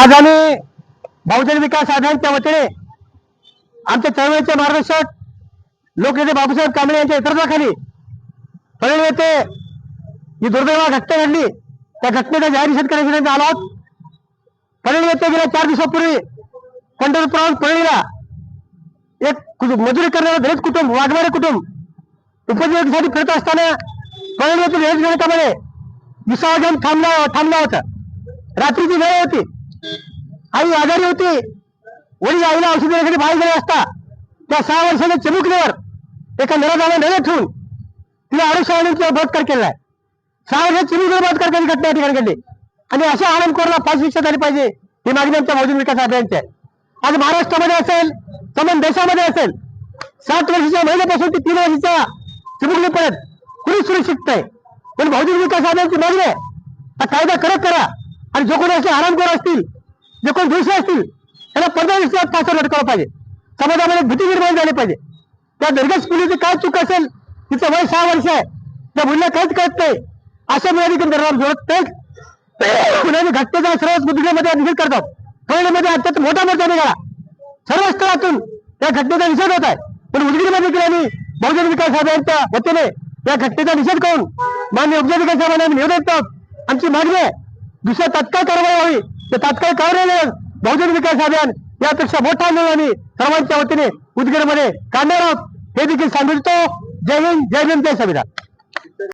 आज आम्ही बहुजन विकास आघाडीच्या वतीने आमच्या चळवळीचे मार्गदर्शक लोकनेते बाबासाहेब कांबळे यांच्या नेतृत्वाखाली परळी येथे जी दुर्दैव घटना घडली. त्या घटनेचा जाहीर निषेध करण्यासाठी आलो आहोत. परळी येथे गेल्या चार दिवसापूर्वी पंढरपुराहून परळीला एक मजुरी करणारं दलित कुटुंब वाघमारे कुटुंब उपजीविकेसाठी फिरत असताना परळी येथील रेल्वे स्थानकामध्ये विसावा घेऊन थांबला थांबला होता. रात्रीची वेळ होती. आई आजारी होती. वडील आईला औषध देण्यासाठी बाहेर गेले असता त्या सहा वर्षाच्या चिमुकलीवर एका निराधाला नजर ठेवून तिला अडीचशे आनंदचा बलात्कार केला सहा वर्षात चिमुकलीवर बलात्कार करण्याची घटना या ठिकाणी घडली? आणि अशा आनंदकोरला पाच शिक्षा झाली पाहिजे ही मागणी आमच्या बहुजन विकास अभियानची आहे. आज महाराष्ट्रामध्ये असेल संबंध देशामध्ये असेल सात वर्षाच्या महिन्यापासून ते तीन वर्षाच्या चिमुकलीपर्यंत कुणी सुरक्षित नाही. पण बहुजन विकास अभियानची मागणी आहे हा कायदा करत करा. आणि जो कोणी असे आरामखोर असतील जे कोणी दोषी असतील त्याला पंधरा दिवसात फासावर लटकावलं पाहिजे. समाजामध्ये भीती निर्माण झाली पाहिजे. त्या निर्गस मुलीची काय चूक असेल तिचं वय सहा वर्ष आहे त्या मुलीला काहीच कळत नाही. अशा मुलांनी निर्माण जोडत तेच मुलांनी घटनेचा सर्वच मुद्देमध्ये निषेध करतात. कळण्यामध्ये अत्यंत मोठा मोर्चा निघाला. सर्व स्तरातून या घटनेचा निषेध होत आहे. पण उदगीरमध्ये देखील आम्ही बहुजन विकास अभियानच्या वतीने या घटनेचा निषेध करून मान्य उपजन विकास साहेबांना आम्ही निवेदन आहोत. आमची मागणी आहे दुसऱ्या तात्काळ कारवाई व्हावी. ते तात्काळ कारवाई बहुजन विकास अभियान यापेक्षा मोठा आंदोलन आम्ही सर्वांच्या वतीने उदगीरमध्ये काढणार आहोत. हे देखील सांगितलं जय हिंद जय भीम जय संविधान.